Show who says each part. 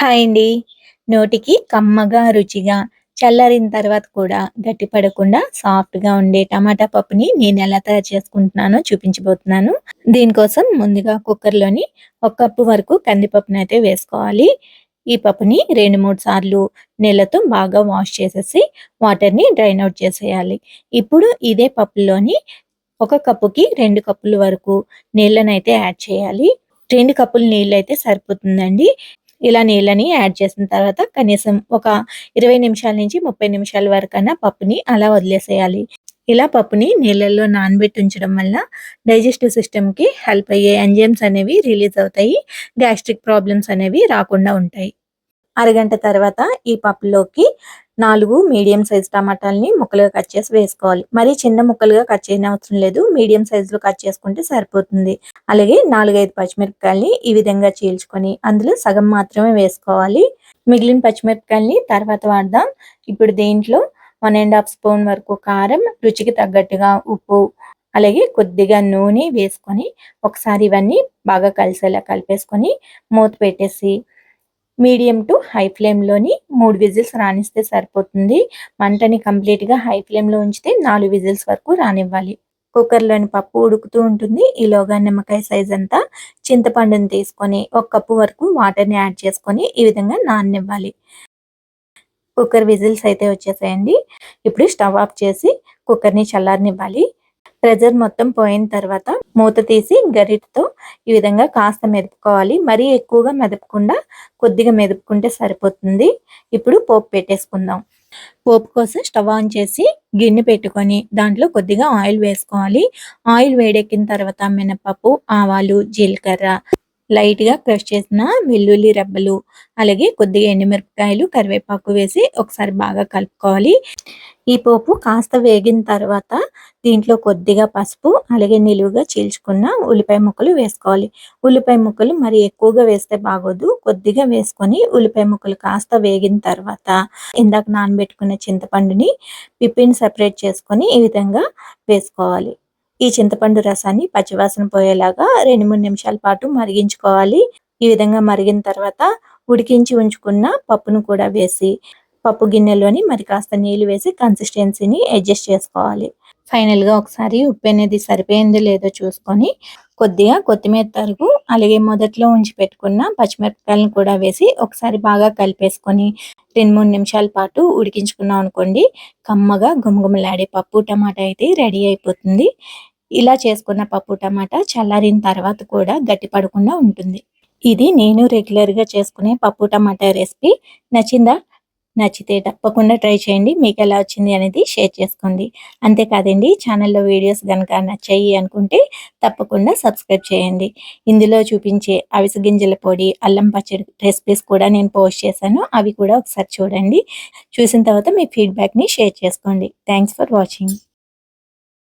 Speaker 1: Hi అండి నోటికి కమ్మగా రుచిగా చల్లారిన తర్వాత కూడా గట్టి పడకుండా ఉండే టమాటా పప్పుని నేను ఎలా తయారు చేసుకుంటున్నానో చూపించబోతున్నాను. దీనికోసం ముందుగా కుక్కర్లోని ఒక కప్పు వరకు కందిపప్పుని అయితే వేసుకోవాలి. ఈ పప్పుని రెండు మూడు సార్లు నీళ్ళతో బాగా వాష్ చేసేసి వాటర్ని డ్రైన్ అవుట్ చేసేయాలి. ఇప్పుడు ఇదే పప్పులోని ఒక కప్పుకి రెండు కప్పుల వరకు నీళ్ళనైతే యాడ్ చేయాలి. రెండు కప్పులు నీళ్ళు అయితే సరిపోతుందండి. ఇలా నీళ్ళని యాడ్ చేసిన తర్వాత కనీసం ఒక ఇరవై నిమిషాల నుంచి ముప్పై నిమిషాల వరకన్నా పప్పుని అలా వదిలేసేయాలి. ఇలా పప్పుని నీళ్ళల్లో నానబెట్టి ఉంచడం వల్ల డైజెస్టివ్ సిస్టమ్కి హెల్ప్ అయ్యే ఎంజైమ్స్ అనేవి రిలీజ్ అవుతాయి. గ్యాస్ట్రిక్ ప్రాబ్లమ్స్ అనేవి రాకుండా ఉంటాయి. అరగంట తర్వాత ఈ పప్పులోకి నాలుగు మీడియం సైజ్ టమాటాలని ముక్కలుగా కట్ చేసి వేసుకోవాలి. మరి చిన్న ముక్కలుగా కట్ చేయని అవసరం లేదు. మీడియం సైజులో కట్ చేసుకుంటే సరిపోతుంది. అలాగే నాలుగైదు పచ్చిమిరపకాయలని ఈ విధంగా చీల్చుకొని అందులో సగం మాత్రమే వేసుకోవాలి. మిగిలిన పచ్చిమిరపకాయలని తర్వాత వాడదాం. ఇప్పుడు దీంట్లో వన్ అండ్ హాఫ్ స్పూన్ వరకు కారం రుచికి తగ్గట్టుగా ఉప్పు అలాగే కొద్దిగా నూనె వేసుకొని ఒకసారి ఇవన్నీ బాగా కలిసేలా కలిపేసుకొని మూత పెట్టేసి మీడియం టు హై ఫ్లేమ్లోని మూడు విజిల్స్ రానిస్తే సరిపోతుంది. మంటని కంప్లీట్గా హై ఫ్లేమ్లో ఉంచితే నాలుగు విజిల్స్ వరకు రానివ్వాలి. కుక్కర్లోని పప్పు ఉడుకుతూ ఉంటుంది. ఈలోగా నిమ్మకాయ సైజ్ అంతా చింతపండుని తీసుకొని ఒక కప్పు వరకు వాటర్ని యాడ్ చేసుకొని ఈ విధంగా నాననివ్వాలి. కుక్కర్ విజిల్స్ అయితే వచ్చేసాయండి. ఇప్పుడు స్టవ్ ఆఫ్ చేసి కుక్కర్ని చల్లారనివ్వాలి. ప్రెజర్ మొత్తం పోయిన తర్వాత మూత తీసి గరిటతో ఈ విధంగా కాస్త మెదుపుకోవాలి. మరీ ఎక్కువగా మెదపకుండా కొద్దిగా మెదుపుకుంటే సరిపోతుంది. ఇప్పుడు పోపు పెట్టేసుకుందాం. పోపు కోసం స్టవ్ ఆన్ చేసి గిన్నె పెట్టుకొని దాంట్లో కొద్దిగా ఆయిల్ వేసుకోవాలి. ఆయిల్ వేడెక్కిన తర్వాత మినపప్పు ఆవాలు జీలకర్ర లైట్గా క్రష్ చేసిన వెల్లుల్లి రెబ్బలు అలాగే కొద్దిగా ఎండుమిరపకాయలు కరివేపాకు వేసి ఒకసారి బాగా కలుపుకోవాలి. ఈ పోపు కాస్త వేగిన తర్వాత దీంట్లో కొద్దిగా పసుపు అలాగే నిలువుగా చీల్చుకున్న ఉల్లిపాయ ముక్కలు వేసుకోవాలి. ఉల్లిపాయ ముక్కలు మరి ఎక్కువగా వేస్తే బాగోదు. కొద్దిగా వేసుకొని ఉల్లిపాయ ముక్కలు కాస్త వేగిన తర్వాత ఇందాక నానబెట్టుకున్న చింతపండుని పిప్పిని సపరేట్ చేసుకొని ఈ విధంగా వేసుకోవాలి. ఈ చింతపండు రసాన్ని పచ్చివాసన పోయేలాగా రెండు మూడు నిమిషాల పాటు మరిగించుకోవాలి. ఈ విధంగా మరిగిన తర్వాత ఉడికించి ఉంచుకున్న పప్పును కూడా వేసి పప్పు గిన్నెలోని మరి కాస్త నీళ్ళు వేసి కన్సిస్టెన్సీని అడ్జస్ట్ చేసుకోవాలి. ఫైనల్గా ఒకసారి ఉప్పు అనేది సరిపోయిందో లేదో చూసుకొని కొద్దిగా కొత్తిమీర తరుగు అలాగే మొదట్లో ఉంచి పెట్టుకున్న పచ్చిమిరపకాయలను కూడా వేసి ఒకసారి బాగా కలిపేసుకొని రెండు మూడు నిమిషాల పాటు ఉడికించుకున్నాం అనుకోండి కమ్మగా గుమగుమలాడే పప్పు టమాటా అయితే రెడీ అయిపోతుంది. ఇలా చేసుకున్న పప్పు టమాటా చల్లారిన తర్వాత కూడా గట్టి పడకుండా ఉంటుంది. ఇది నేను రెగ్యులర్గా చేసుకునే పప్పు టమాటా రెసిపీ నచ్చిందా? నచ్చితే తప్పకుండా ట్రై చేయండి. మీకు ఎలా వచ్చింది అనేది షేర్ చేసుకోండి. అంతేకాదండి ఛానల్లో వీడియోస్ కనుక నచ్చాయి అనుకుంటే తప్పకుండా సబ్స్క్రైబ్ చేయండి. ఇందులో చూపించే అవిసె గింజల పొడి అల్లం పచ్చడి రెసిపీస్ కూడా నేను పోస్ట్ చేశాను. అవి కూడా ఒకసారి చూడండి. చూసిన తర్వాత మీ ఫీడ్బ్యాక్ని షేర్ చేసుకోండి. Thanks for watching